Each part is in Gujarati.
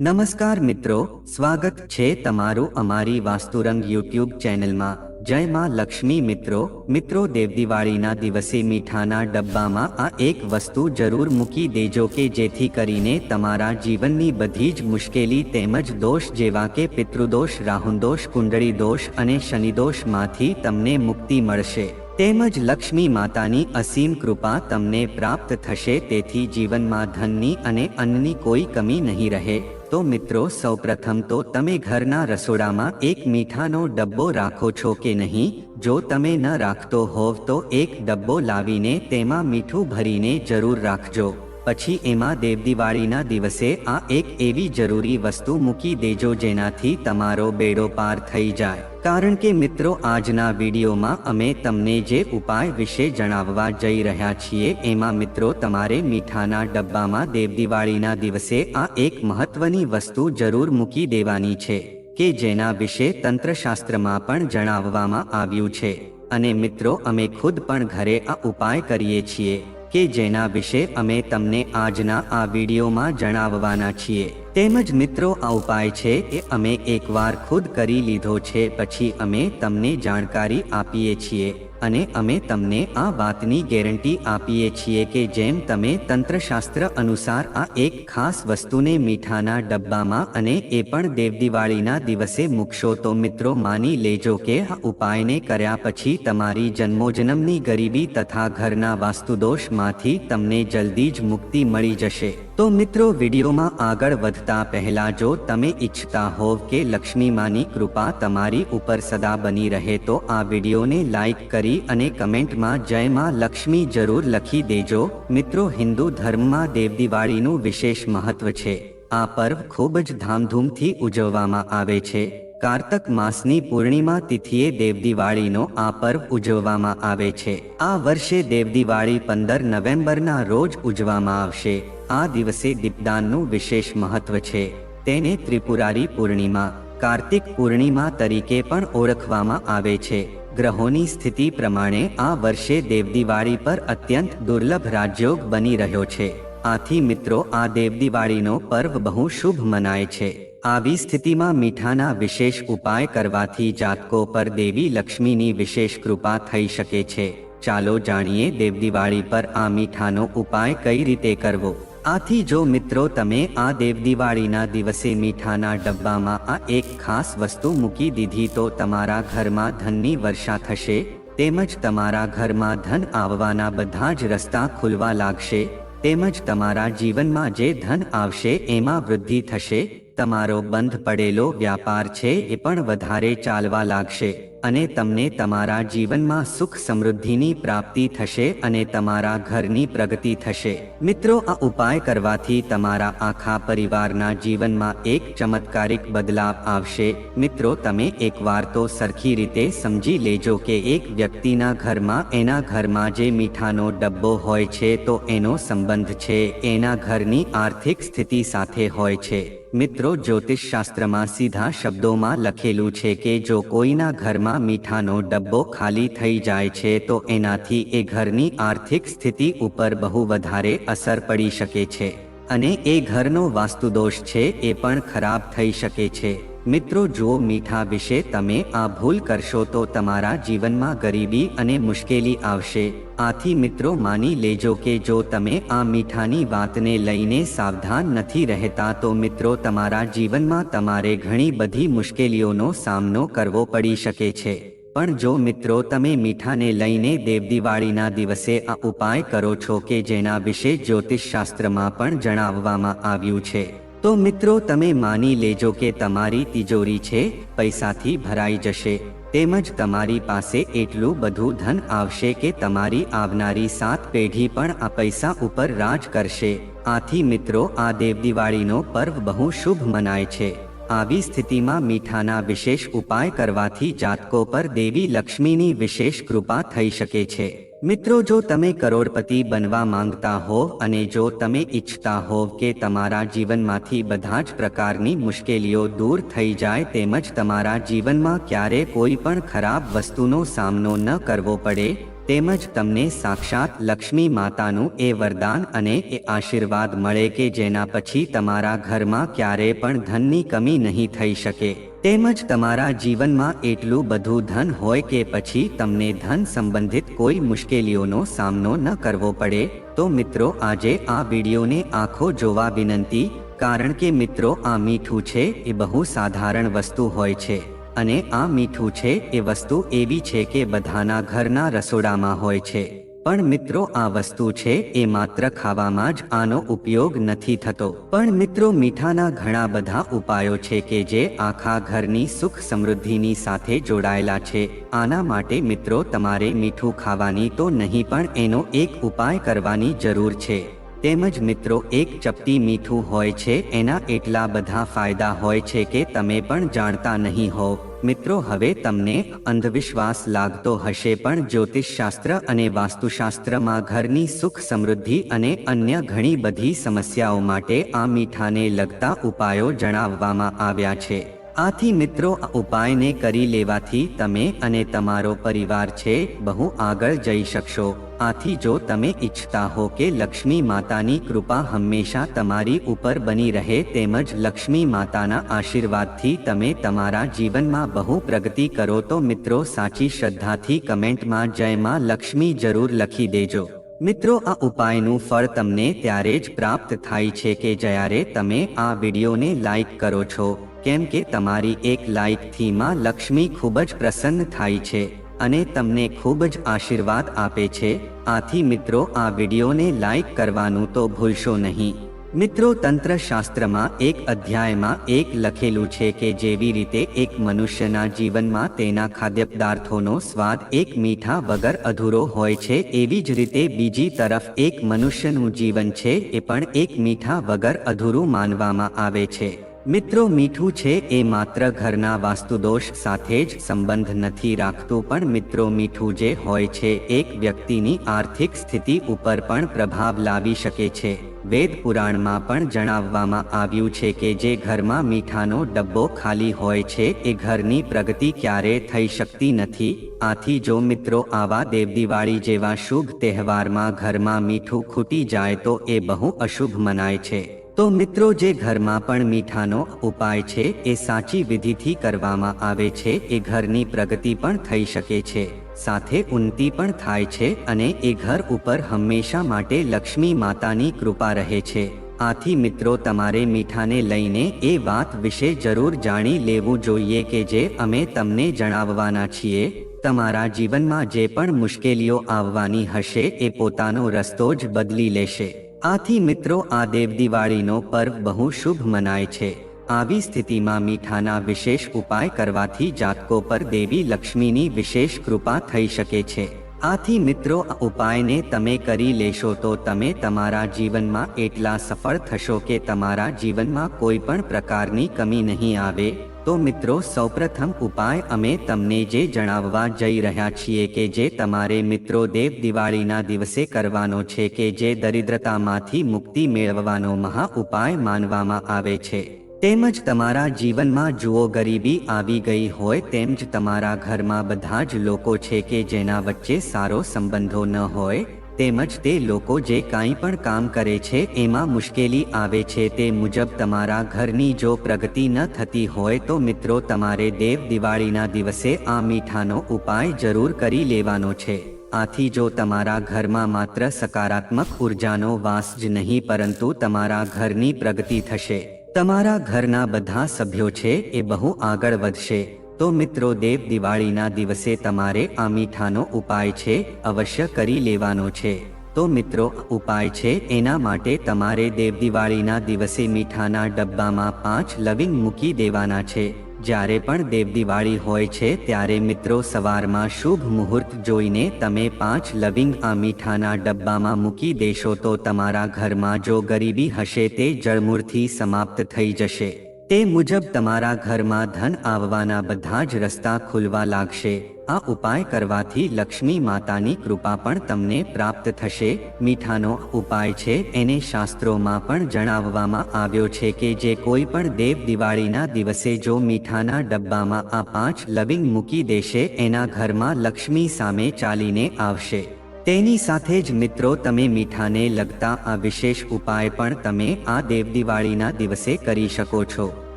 નમસ્કાર મિત્રો, સ્વાગત છે તમારું અમારી વાસ્તુરંગ યુટ્યુબ ચેનલમાં. જય માં લક્ષ્મી મિત્રો મિત્રો દેવદિવાળીના દિવસે મીઠાના ડબ્બામાં આ એક વસ્તુ જરૂર મૂકી દેજો કે જેથી કરીને તમારા જીવનની બધી જ મુશ્કેલી તેમજ દોષ જેવા કે પિતૃદોષ રાહુદોષ કુંડળી દોષ અને શનિદોષમાંથી તમને મુક્તિ મળશે. તેમજ લક્ષ્મી માતાની અસીમ કૃપા તમને પ્રાપ્ત થશે, તેથી જીવનમાં ધનની અને અન્નની કોઈ કમી નહીં રહે. તો મિત્રો, સૌપ્રથમ તો તમે ઘરના રસોડામાં એક મીઠાનો ડબ્બો રાખો છો કે નહીં? જો તમે ન રાખતો હોવ તો એક ડબ્બો લાવીને તેમાં મીઠું ભરીને જરૂર રાખજો. પછી એમાં દેવદિવાળીના દિવસે આ એક એવી જરૂરી વસ્તુ મૂકી દેજો જેનાથી તમારો બેડો પાર થઈ જાય. કારણ કે મિત્રો, આજના વિડીયોમાં અમે તમને જે ઉપાય વિશે જણાવવા જઈ રહ્યા છીએ, એમાં મિત્રો, તમારે મીઠાના ડબ્બામાં દેવદિવાળીના દિવસે આ એક મહત્વની વસ્તુ જરૂર મૂકી દેવાની છે, કે જેના વિશે તંત્રશાસ્ત્રમાં પણ જણાવવામાં આવ્યું છે. અને મિત્રો, અમે ખુદ પણ ઘરે આ ઉપાય કરીએ છીએ. કે જેના વિશે અમે તમને આજના આ વિડીયોમાં જણાવવાના છીએ. તેમજ મિત્રો, આ ઉપાય છે એ અમે એકવાર ખુદ કરી લીધો છે, પછી અમે તમને જાણકારી આપીએ છીએ. અને અમે તમને આ વાતની ગેરંટી આપીએ છીએ કે જેમ તમે તંત્રશાસ્ત્ર અનુસાર આ એક ખાસ વસ્તુને મીઠાના ડબ્બામાં અને એ પણ દેવદિવાળીના દિવસે મૂકશો તો મિત્રો માની લેજો કે આ ઉપાયને કર્યા પછી તમારી જન્મોજન્મની ગરીબી તથા ઘરના વાસ્તુદોષમાંથી તમને જલ્દી જ મુક્તિ મળી જશે. તો મિત્રો વિડીયોમાં આગળ વધતા પહેલા જો તમે ઈચ્છતા હોવ કે લક્ષ્મીમાની કૃપા તમારી ઉપર સદા બની રહે તો આ વિડીયોને લાઈક કરી અને કમેન્ટમાં જય માં લક્ષ્મી જરૂર લખી દેજો. મિત્રો, હિન્દુ ધર્મમાં દેવદિવાળીનું વિશેષ મહત્વ છે. આ પર્વ ખૂબ જ ધામધૂમથી ઉજવવામાં આવે છે. કારતક માસની પૂર્ણિમા તિથિએ દેવદિવાળીનો આ પર્વ ઉજવવામાં આવે છે. આ વર્ષે દેવદિવાળી પંદર નવેમ્બરના રોજ ઉજવવામાં આવશે. આ દિવસે દીપદાનનું વિશેષ મહત્વ છે. તેને ત્રિપુરારી પૂર્ણિમા, કાર્તિક પૂર્ણિમા તરીકે પણ ઓળખવામાં આવે છે. ગ્રહોની સ્થિતિ પ્રમાણે આ વર્ષે દેવદિવાળી પર અત્યંત દુર્લભ રાજયોગ બની રહ્યો છે. આથી મિત્રો, આ દેવદિવાળીનો પર્વ બહુ શુભ મનાય છે. આવી સ્થિતિમાં મીઠાના વિશેષ ઉપાય કરવાથી જાતકો પર દેવી લક્ષ્મીની વિશેષ કૃપા થઈ શકે છે. ચાલો જાણીએ દેવદિવાળી પર આ મીઠાનો ઉપાય કઈ રીતે કરવો? આથી જો મિત્રો તમે આ દેવદિવાળીના દિવસે મીઠાના ડબ્બામાં આ એક ખાસ વસ્તુ મૂકી દીધી તો તમારા ઘરમાં ધનની વર્ષા થશે, તેમજ તમારા ઘરમાં ધન આવવાના બધા જ રસ્તા ખુલવા લાગશે, તેમજ તમારા જીવનમાં જે ધન આવશે એમાં વૃદ્ધિ થશે તમારો બંધ પડેલો વ્યાપાર છે એ પણ વધારે ચાલવા લાગશે અને તમને તમારા જીવનમાં સુખ સમૃદ્ધિની પ્રાપ્તિ થશે અને તમારા ઘરની પ્રગતિ થશે. મિત્રો, આ ઉપાય કરવાથી તમારા આખા પરિવારના જીવનમાં એક ચમત્કારિક બદલાવ આવશે. મિત્રો, તમે એકવાર તો સરખી રીતે સમજી લેજો કે એક વ્યક્તિના ઘરમાં, એના ઘરમાં જે મીઠાનો ડબ્બો હોય છે તો એનો સંબંધ છે. એના ઘરની આર્થિક સ્થિતિ સાથે હોય છે. મિત્રો જ્યોતિષ શાસ્ત્રમાં સીધા શબ્દોમાં લખેલું છે કે જો કોઈના ઘરમાં મીઠાનો ડબ્બો ખાલી થઈ જાય છે, તો એનાથી એ ઘરની આર્થિક સ્થિતિ ઉપર બહુ વધારે અસર પડી શકે છે. અને એ ઘરનો વાસ્તુદોષ છે, એ પણ ખરાબ થઈ શકે છે. મિત્રો, જો મીઠા વિશે તમે આ ભૂલ કરશો તો તમારા જીવનમાં ગરીબી અને મુશ્કેલી આવશે. આથી મિત્રો, માની લેજો કે જો તમે આ મીઠાની વાતને લઈને સાવધાન નથી રહેતા, તો મિત્રો, તમારા જીવનમાં તમારે ઘણી બધી મુશ્કેલીઓનો સામનો કરવો પડી શકે છે. પણ જો મિત્રો, તમે મીઠાને લઈને દેવદિવાળીના દિવસે આ ઉપાય કરો છો કે જેના વિશે જ્યોતિષશાસ્ત્રમાં પણ જણાવવામાં આવ્યું છે. તો મિત્રો, તમે માની લેજો કે તમારી તિજોરી છે, પૈસાથી ભરાઈ જશે. તેમજ તમારી પાસે એટલું બધું ધન આવશે કે તમારી આવનારી સાત પેઢી પણ આ પૈસા ઉપર રાજ કરશે. આથી મિત્રો, આ દેવદિવાળીનો પર્વ બહુ શુભ મનાય છે. આવી સ્થિતિમાં મીઠાના વિશેષ ઉપાય કરવાથી જાતકો પર દેવી લક્ષ્મીની વિશેષ કૃપા થઈ શકે છે. મિત્રો, જો તમે કરોડપતિ બનવા માંગતા હો અને જો તમે ઈચ્છતા હો કે તમારા જીવનમાંથી બધા જ પ્રકારની મુશ્કેલીઓ દૂર થઈ જાય તેમજ તમારા જીવનમાં ક્યારે કોઈ પણ ખરાબ વસ્તુનો સામનો ન કરવો પડે તેમજ તમને સાક્ષાત લક્ષ્મી માતાનું એ વરદાન અને એ આશીર્વાદ મળે કે જેના પછી તમારા ઘરમાં ક્યારેય પણ ધનની કમી નહીં થઈ શકે. તેમજ તમારા જીવનમાં એટલું બધું ધન હોય કે પછી તમને ધન સંબંધિત કોઈ મુશ્કેલીઓનો સામનો ન કરવો પડે, તો મિત્રો આજે આ વિડીયોને આંખો જોવા વિનંતી, કારણ કે મિત્રો આ મીઠું છે એ બહુ સાધારણ વસ્તુ હોય છે. અને આ મીઠું છે એ વસ્તુ એવી છે કે બધાના ઘરના રસોડામાં હોય છે. પણ મિત્રો, આ વસ્તુ છે એ માત્ર ખાવામાં જ આનો ઉપયોગ નથી થતો. પણ મિત્રો, મીઠાના ઘણા બધા ઉપાયો છે કે જે આખા ઘરની સુખ સમૃદ્ધિની સાથે જોડાયેલા છે. આના માટે મિત્રો, તમારે મીઠું ખાવાની તો નહીં, પણ એનો એક ઉપાય કરવાની જરૂર છે. તેમજ મિત્રો, એક ચપટી મીઠું હોય છે, એના એટલા બધા ફાયદા હોય છે કે તમે પણ જાણતા નહીં હો. મિત્રો, હવે તમને અંધવિશ્વાસ લાગતો હશે, પણ જ્યોતિષશાસ્ત્ર અને વાસ્તુશાસ્ત્રમાં ઘરની સુખ સમૃદ્ધિ અને અન્ય ઘણી બધી સમસ્યાઓ માટે આ મીઠાને લગતા ઉપાયો જણાવવામાં આવ્યા છે. આથી મિત્રો, આ ઉપાયને કરી લેવાથી તમે અને તમારો પરિવાર છે, બહુ આગળ જઈ શકશો. આથી જો તમે ઈચ્છતા હો કે લક્ષ્મી માતાની કૃપા હંમેશા તમારી ઉપર બની રહે તેમજ લક્ષ્મી માતાના આશીર્વાદથી તમે તમારા જીવનમાં બહુ પ્રગતિ કરો તો મિત્રો સાચી શ્રદ્ધાથી કમેન્ટમાં જય માં લક્ષ્મી જરૂર લખી દેજો. મિત્રો આ ઉપાયનું ફળ તમને ત્યારે જ પ્રાપ્ત થાય છે કે જ્યારે તમે આ વિડીયોને લાઈક કરો છો, કેમ કે તમારી એક લાઈકથી માં લક્ષ્મી ખૂબ જ પ્રસન્ન થાય છે. અને તમને ખૂબ જ આશીર્વાદ આપે છે. આથી મિત્રો, આ વિડીયોને લાઈક કરવાનું તો ભૂલશો નહીં. મિત્રો તંત્ર શાસ્ત્રમાં એક અધ્યાયમાં એક લખેલું છે કે જેવી રીતે એક મનુષ્યના જીવનમાં તેના ખાદ્ય પદાર્થોનો સ્વાદ એક મીઠા વગર અધૂરો હોય છે, એવી જ રીતે બીજી તરફ એક મનુષ્યનું જીવન છે, એ પણ એક મીઠા વગર અધૂરું માનવામાં આવે છે. મિત્રો, મીઠું છે એ માત્ર ઘરના વાસ્તુદોષ સાથે જ સંબંધ નથી રાખતું, પણ મિત્રો, મીઠું જે હોય છે એક વ્યક્તિની આર્થિક સ્થિતિ ઉપર પણ પ્રભાવ લાવી શકે છે. વેદ પુરાણમાં પણ જણાવવામાં આવ્યું છે કે જે ઘરમાં મીઠાનો ડબ્બો ખાલી હોય છે, એ ઘરની પ્રગતિ ક્યારે થઈ શકતી નથી. આથી જો મિત્રો, આવા દેવદિવાળી જેવા શુભ તહેવારમાં ઘરમાં મીઠું ખૂટી જાય તો એ બહુ અશુભ મનાય છે. તો મિત્રો, જે ઘરમાં પણ મીઠાનો ઉપાય છે, એ સાચી વિધિથી કરવામાં આવે છે, એ ઘરની પ્રગતિ પણ થઈ શકે છે. સાથે ઉન્નતિ પણ થાય છે અને એ ઘર ઉપર હંમેશા માટે લક્ષ્મી માતાની કૃપા રહે છે. આથી મિત્રો, તમારે મીઠાને લઈને એ વાત વિશે જરૂર જાણી લેવું જોઈએ કે જે અમે તમને જણાવવાના છીએ. તમારા જીવનમાં જે પણ મુશ્કેલીઓ આવવાની હશે, એ પોતાનો રસ્તો જ બદલી લેશે. આથી મિત્રો, આ દેવ દિવાળીનો પર્વ બહુ શુભ મનાય છે. આવી સ્થિતિમાં મીઠાના વિશેષ ઉપાય કરવાથી જાતકો પર દેવી લક્ષ્મીની વિશેષ કૃપા થઈ શકે છે. આથી મિત્રો, આ ઉપાયને તમે કરી લેશો તો તમે તમારા જીવનમાં એટલા સફળ થશો કે તમારા જીવનમાં કોઈ પણ પ્રકારની કમી નહીં આવે. તો મિત્રો, સૌપ્રથમ ઉપાય અમે તમને જે જણાવવા જઈ રહ્યા છીએ કે જે તમારે મિત્રો દેવ દિવાળીના દિવસે કરવાનો છે કે જે દરિદ્રતામાંથી મુક્તિ મેળવવાનો મહા ઉપાય માનવામાં આવે છે. તેમજ તમારા જીવનમાં જુઓ, ગરીબી આવી ગઈ હોય તેમ જ તમારા ઘરમાં બધા જ લોકો છે કે જેના વચ્ચે સારો સંબંધો ન હોય તેમજ તે લોકો જે કાંઈ પણ કામ કરે છે, એમાં મુશ્કેલી આવે છે. તે મુજબ તમારા ઘરની જો પ્રગતિ ન થતી હોય તો મિત્રો તમારે દેવ દિવાળીના દિવસે આ મીઠાનો ઉપાય જરૂર કરી લેવાનો છે. આથી જો તમારા ઘરમાં માત્ર સકારાત્મક ઉર્જાનો વાસ જ નહીં, પરંતુ તમારા ઘરની પ્રગતિ થશે. તમારા ઘરના બધા સભ્યો છે, એ બહુ આગળ વધશે. તો મિત્રો દેવ દિવાળીના દિવસે તમારે આ મીઠાનો ઉપાય છે અવશ્ય કરી લેવાનો છે. તો મિત્રો ઉપાય છે એના માટે તમારે દેવ દિવાળીના દિવસે મીઠાના ડબ્બામાં પાંચ લવિંગ મૂકી દેવાના છે. જ્યારે પણ દેવ દિવાળી હોય છે ત્યારે મિત્રો સવારમાં શુભ મુહૂર્ત જોઈને તમે પાંચ લવિંગ આ મીઠાના ડબ્બામાં મૂકી દેશો તો તમારા ઘરમાં જો ગરીબી હશે તે જળમૂળથી સમાપ્ત થઈ જશે. તે મુજબ તમારા ઘરમાં ધન આવવાના બધા જ રસ્તા ખુલવા લાગશે. આ ઉપાય કરવાથી લક્ષ્મી માતાની કૃપા પણ તમને પ્રાપ્ત થશે. મીઠાનો ઉપાય છે એને શાસ્ત્રોમાં પણ જણાવવામાં આવ્યો છે કે જે કોઈ પણ દેવ દિવાળીના દિવસે જો મીઠાના ડબ્બામાં આ પાંચ લવિંગ મૂકી દેશે, એના ઘરમાં લક્ષ્મી સામે ચાલીને આવશે. તેની સાથે જ મિત્રો, તમે મીઠાને લગતા આ વિશેષ ઉપાય પણ તમે આ દેવ દિવાળીના દિવસે કરી શકો છો.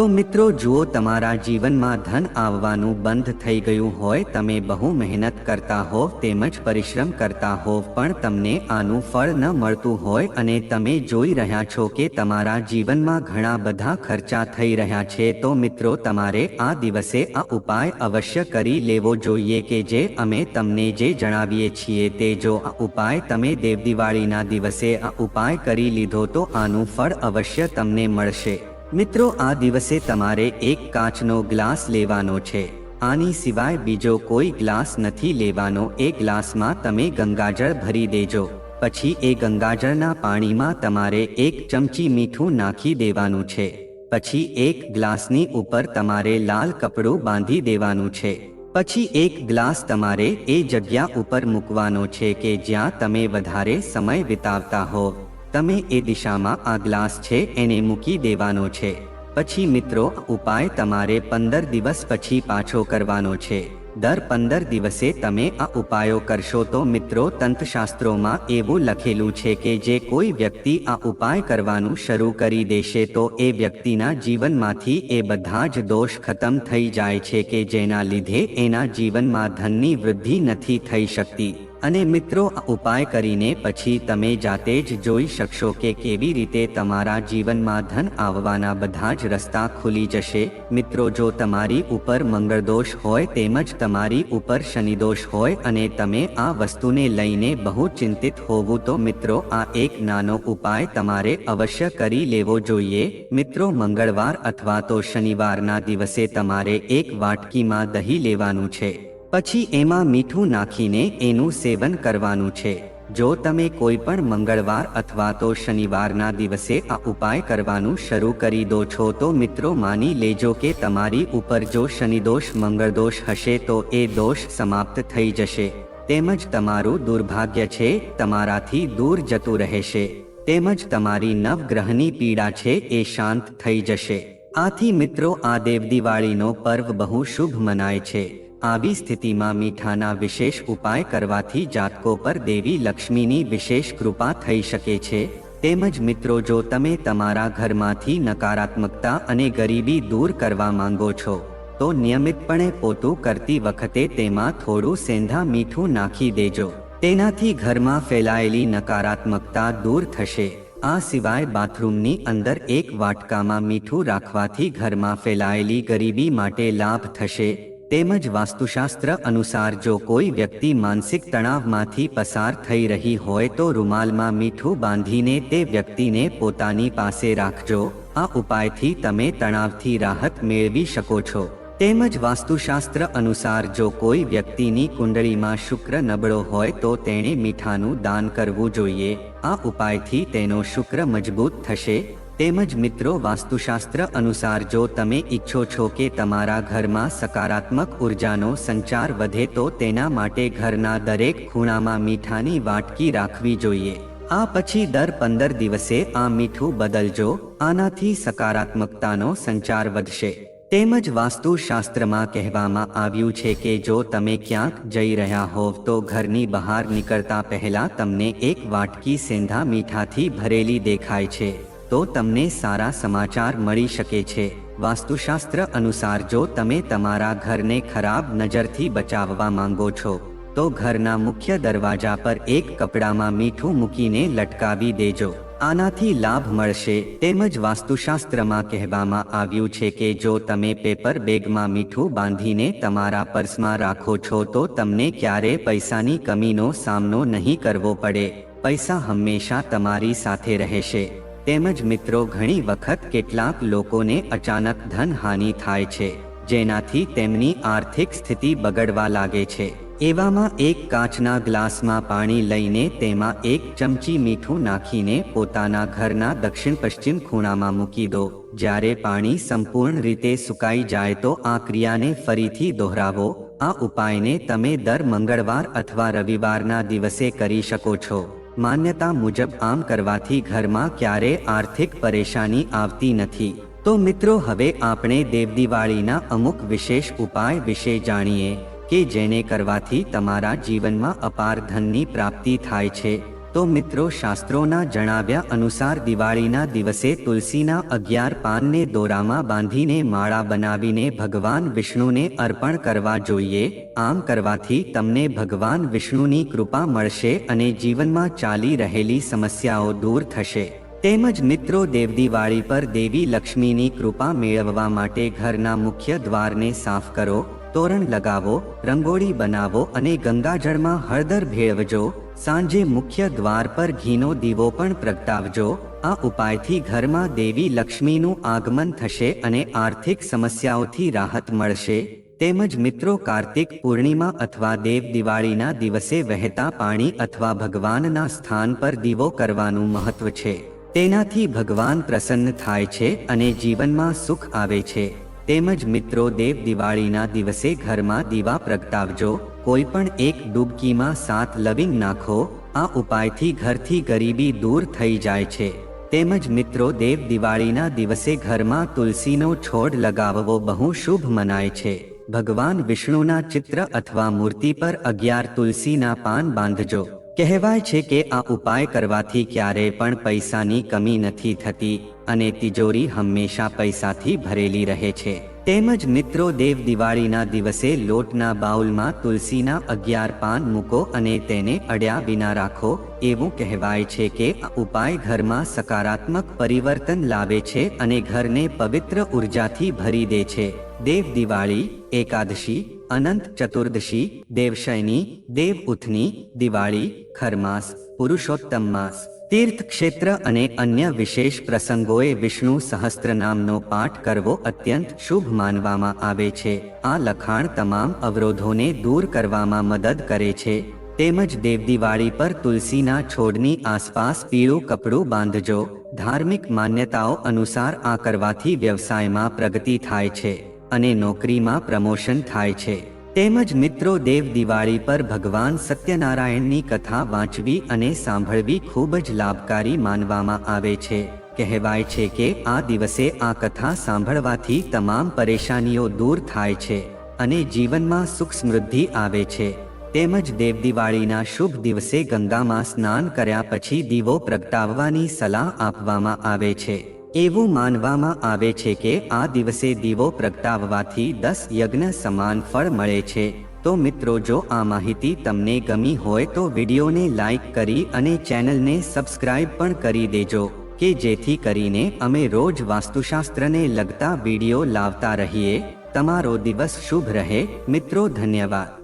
તો મિત્રો, જુઓ તમારા જીવનમાં ધન આવવાનું બંધ થઈ ગયું હોય, તમે બહુ મહેનત કરતા હો, તેમજ પરિશ્રમ કરતા હો, પણ તમને આનું ફળ ન મળતું હોય અને તમે જોઈ રહ્યા છો કે તમારા જીવનમાં ઘણા બધા ખર્ચા થઈ રહ્યા છે, તો મિત્રો, તમારે આ દિવસે આ ઉપાય અવશ્ય કરી લેવો જોઈએ કે જે અમે તમને જે જણાવીએ છીએ તે જો આ ઉપાય તમે દેવદિવાળીના દિવસે આ ઉપાય કરી લીધો, તો આનું ફળ અવશ્ય તમને મળશે. મિત્રો, આ દિવસે તમારે એક કાચનો ગ્લાસ લેવાનો છે. આની સિવાય બીજો કોઈ ગ્લાસ નથી લેવાનો. એ ગ્લાસમાં તમે ગંગાજળ ભરી દેજો. પછી એ ગંગાજળના પાણીમાં તમારે એક ચમચી મીઠું નાખી દેવાનું છે. પછી એક ગ્લાસની ઉપર તમારે લાલ કપડું બાંધી દેવાનું છે. પછી એક ગ્લાસ તમારે એ જગ્યા ઉપર મૂકવાનો છે કે જ્યાં તમે વધારે સમય વિતાવતા હો તમે એ દિશામાં આ ગ્લાસ છે, એને મૂકી દેવાનો છે. પછી મિત્રો ઉપાય તમારે પંદર દિવસ પછી પાછો કરવાનો છે. દર પંદર દિવસે તમે આ ઉપાયો કરશો તો મિત્રો, તંત્રશાસ્ત્રોમાં એવું લખેલું છે કે જે કોઈ વ્યક્તિ આ ઉપાય કરવાનું શરૂ કરી દેશે તો એ વ્યક્તિના જીવનમાંથી એ બધા જ દોષ ખતમ થઈ જાય છે કે જેના લીધે એના જીવનમાં ધનની વૃદ્ધિ નથી થઈ શકતી. અને મિત્રો ઉપાય કરીને પછી તમે જાતે જ જોઈ શકશો કે કેવી રીતે તમારા જીવનમાં ધન આવવાના બધા જ રસ્તા ખુલી જશે. મિત્રો, જો તમારી ઉપર મંગળ દોષ હોય, તેમજ તમારી ઉપર શનિદોષ હોય અને તમે આ વસ્તુને લઈને બહુ ચિંતિત હોવું, તો મિત્રો, આ એક નાનો ઉપાય તમારે અવશ્ય કરી લેવો જોઈએ. મિત્રો, મંગળવાર અથવા તો શનિવારના દિવસે તમારે એક વાટકીમાં દહીં લેવાનું છે. પછી એમાં મીઠું નાખીને એનું સેવન કરવાનું છે. જો તમે કોઈ પણ મંગળવાર અથવા તો શનિવારના દિવસે આ ઉપાય કરવાનું શરૂ કરી દો છો તો મિત્રો માની લેજો કે તમારી ઉપર જો શનિદોષ, મંગળદોષ હશે તો એ દોષ સમાપ્ત થઈ જશે. તેમજ તમારું દુર્ભાગ્ય છે, તમારાથી દૂર જતું રહેશે. તેમજ તમારી નવગ્રહની પીડા છે, એ શાંત થઈ જશે. આથી મિત્રો આ દેવ દિવાળીનો પર્વ બહુ શુભ મનાય છે. આવી સ્થિતિમાં મીઠાના વિશેષ ઉપાય કરવાથી જાતકો પર દેવી લક્ષ્મીની વિશેષ કૃપા થઈ શકે છે. તેમજ મિત્રો, જો તમે તમારા ઘરમાંથી નકારાત્મકતા અને ગરીબી દૂર કરવા માંગો છો, તો નિયમિતપણે પોતું કરતી વખતે તેમાં થોડું સેંધા મીઠું નાખી દેજો. તેનાથી ઘરમાં ફેલાયેલી નકારાત્મકતા દૂર થશે. આ સિવાય બાથરૂમની અંદર એક વાટકામાં મીઠું રાખવાથી ઘરમાં ફેલાયેલી ગરીબી માટે લાભ થશે. તેમજ વાસ્તુશાસ્ત્ર અનુસાર જો કોઈ વ્યક્તિ માનસિક તણાવમાંથી પસાર થઈ રહી હોય તો રૂમાલમાં મીઠું બાંધીને તે વ્યક્તિને પોતાની પાસે રાખજો. આ ઉપાયથી તમે તણાવથી રાહત મેળવી શકો છો. તેમજ વાસ્તુશાસ્ત્ર અનુસાર જો કોઈ વ્યક્તિની કુંડળીમાં શુક્ર નબળો હોય તો તેણે મીઠાનું દાન કરવું જોઈએ. આ ઉપાયથી તેનો શુક્ર મજબૂત થશે. તેમજ મિત્રો, વાસ્તુશાસ્ત્ર અનુસાર જો તમે ઈચ્છો છો કે તમારા ઘરમાં સકારાત્મક ઉર્જાનો સંચાર વધે, તો તેના માટે ઘરના દરેક ખૂણામાં મીઠાની વાટકી રાખવી જોઈએ. આ પછી દર પંદર દિવસે આ મીઠું બદલજો, આનાથી સકારાત્મકતાનો સંચાર વધશે. તેમજ વાસ્તુશાસ્ત્રમાં કહેવામાં આવ્યું છે કે જો તમે ક્યાંક જઈ રહ્યા હોવ, તો ઘરની બહાર નીકળતા પહેલા તમને એક વાટકી સેંધા મીઠાથી ભરેલી દેખાય છે. તો તમને સારા સમાચાર મળી શકે છે. વાસ્તુશાસ્ત્ર અનુસાર જો તમે તમારા ઘરને ખરાબ નજરથી બચાવવા માંગો છો, તો ઘરના મુખ્ય દરવાજા પર એક કપડામાં મીઠું મૂકીને લટકાવી દેજો. આનાથી લાભ મળશે, તેમજ વાસ્તુશાસ્ત્રમાં કહેવામાં આવ્યું છે કે જો તમે પેપર બેગમાં મીઠું બાંધીને તમારા પર્સમાં રાખો છો, તો તમને ક્યારે પૈસાની કમીનો સામનો નહીં કરવો પડે. પૈસા હંમેશા તમારી સાથે રહેશે. તેમજ મિત્રો, ઘણી વખત કેટલાક લોકોને અચાનક ધનહાનિ થાય છે, જેનાથી તેમની આર્થિક સ્થિતિ બગડવા લાગે છે. એવામાં એક કાચના ગ્લાસમાં પાણી લઈને તેમાં એક ચમચી મીઠું નાખીને પોતાના ઘરના દક્ષિણ પશ્ચિમ ખૂણામાં મૂકી દો. જ્યારે પાણી સંપૂર્ણ રીતે સુકાઈ જાય તો આ ક્રિયાને ફરીથી દોહરાવો. આ ઉપાયને તમે દર મંગળવાર અથવા રવિવારના દિવસે કરી શકો છો. માન્યતા મુજબ આમ કરવાથી ઘરમાં ક્યારે આર્થિક પરેશાની આવતી નથી. તો મિત્રો હવે આપણે દેવદિવાળીના અમુક વિશેષ ઉપાય વિશે જાણીએ કે જેને કરવાથી તમારા જીવનમાં અપાર ધનની પ્રાપ્તિ થાય છે. તો મિત્રો શાસ્ત્રોના જણાવ્યા અનુસાર દિવાળીના દિવસે તુલસીના અગિયાર પાનને દોરામાં બાંધીને માળા બનાવીને ભગવાન વિષ્ણુને અર્પણ કરવા જોઈએ. આમ કરવાથી તમને ભગવાન વિષ્ણુની કૃપા મળશે અને જીવનમાં ચાલી રહેલી સમસ્યાઓ દૂર થશે. તેમજ મિત્રો દેવદિવાળી પર દેવી લક્ષ્મીની કૃપા મેળવવા માટે ઘરના મુખ્ય દ્વારને સાફ કરો, તોરણ લગાવો, રંગોળી બનાવો અને ગંગાજળમાં હળદર ભેળવજો. સાંજે મુખ્ય દ્વાર પર ઘીનો દીવો પણ પ્રગટાવજો. આ ઉપાયથી ઘરમાં દેવી લક્ષ્મીનું આગમન થશે અને આર્થિક સમસ્યાઓથી રાહત મળશે. તેમજ મિત્રો કાર્તિક પૂર્ણિમા અથવા દેવ દિવાળીના દિવસે વહેતા પાણી અથવા ભગવાનના સ્થાન પર દીવો કરવાનું મહત્વ છે. તેનાથી ભગવાન પ્રસન્ન થાય છે અને જીવનમાં સુખ આવે છે. તેમજ મિત્રો દેવ દિવાળીના દિવસે ઘરમાં દીવા પ્રગટાવજો. કોઈ પણ એક ડૂબકીમાં સાત લવિંગ નાખો, આ ઉપાયથી ઘરથી ગરીબી દૂર થઈ જાય છે. તેમજ મિત્રો, દેવ દિવાળીના દિવસે ઘરમાં તુલસીનો છોડ લગાવવો બહુ શુભ મનાય છે. ભગવાન વિષ્ણુના ચિત્ર અથવા મૂર્તિ પર અગિયાર તુલસીના પાન બાંધજો. કહેવાય છે કે આ ઉપાય કરવાથી ક્યારેય પણ પૈસાની કમી નથી થતી અને તિજોરી હંમેશા પૈસાથી ભરેલી રહે છે. તેમજ મિત્રો, દેવ દિવાળીના દિવસે લોટના બાઉલમાં તુલસીના અગિયાર પાન મૂકો અને તેને અડ્યા વિના રાખો. એવું કહેવાય છે કે આ ઉપાય ઘરમાં સકારાત્મક પરિવર્તન લાવે છે અને ઘરને પવિત્ર ઉર્જાથી ભરી દે છે. દેવ દિવાળી, એકાદશી અનંત ચતુર્દશી દેવશયની દેવ ઉથની દિવાળી ખરમાસ પુરુષોત્તમ માસ તીર્થ ક્ષેત્ર અને અન્ય વિશેષ પ્રસંગોએ વિષ્ણુ સહસ્ત્રનામનો પાઠ કરવો અત્યંત શુભ માનવામાં આવે છે આ લખાણ તમામ અવરોધોને દૂર કરવામાં મદદ કરે છે તેમજ દેવદિવાળી પર તુલસીના છોડની આસપાસ પીળું કપડું બાંધજો. ધાર્મિક માન્યતાઓ અનુસાર આ કરવાથી વ્યવસાયમાં પ્રગતિ થાય છે. અને નોકરીમાં પ્રમોશન થાય છે. તેમજ મિત્રો દેવ દિવાળી પર ભગવાન સત્યનારાયણની કથા વાંચવી અને સાંભળવી ખૂબ જ લાભકારી માનવામાં આવે છે. કહેવાય છે કે આ દિવસે આ કથા સાંભળવાથી તમામ પરેશાનીઓ દૂર થાય છે અને જીવનમાં સુખ સમૃદ્ધિ આવે છે. તેમજ દેવ દિવાળીના શુભ દિવસે ગંગામાં સ્નાન કર્યા પછી દીવો પ્રગટાવવાની સલાહ આપવામાં આવે છે. એવું માનવામાં આવે છે કે આ દિવસે દીવો પ્રગટાવવાથી દસ યજ્ઞ સમાન ફળ મળે છે. તો મિત્રો જો આ માહિતી તમને ગમી હોય તો વિડીયોને લાઈક કરી અને ચેનલને સબસ્ક્રાઇબ પણ કરી દેજો, કે જેથી કરીને અમે રોજ વાસ્તુશાસ્ત્રને લગતા વીડિયો લાવતા રહીએ. તમારો દિવસ શુભ રહે. મિત્રો, ધન્યવાદ.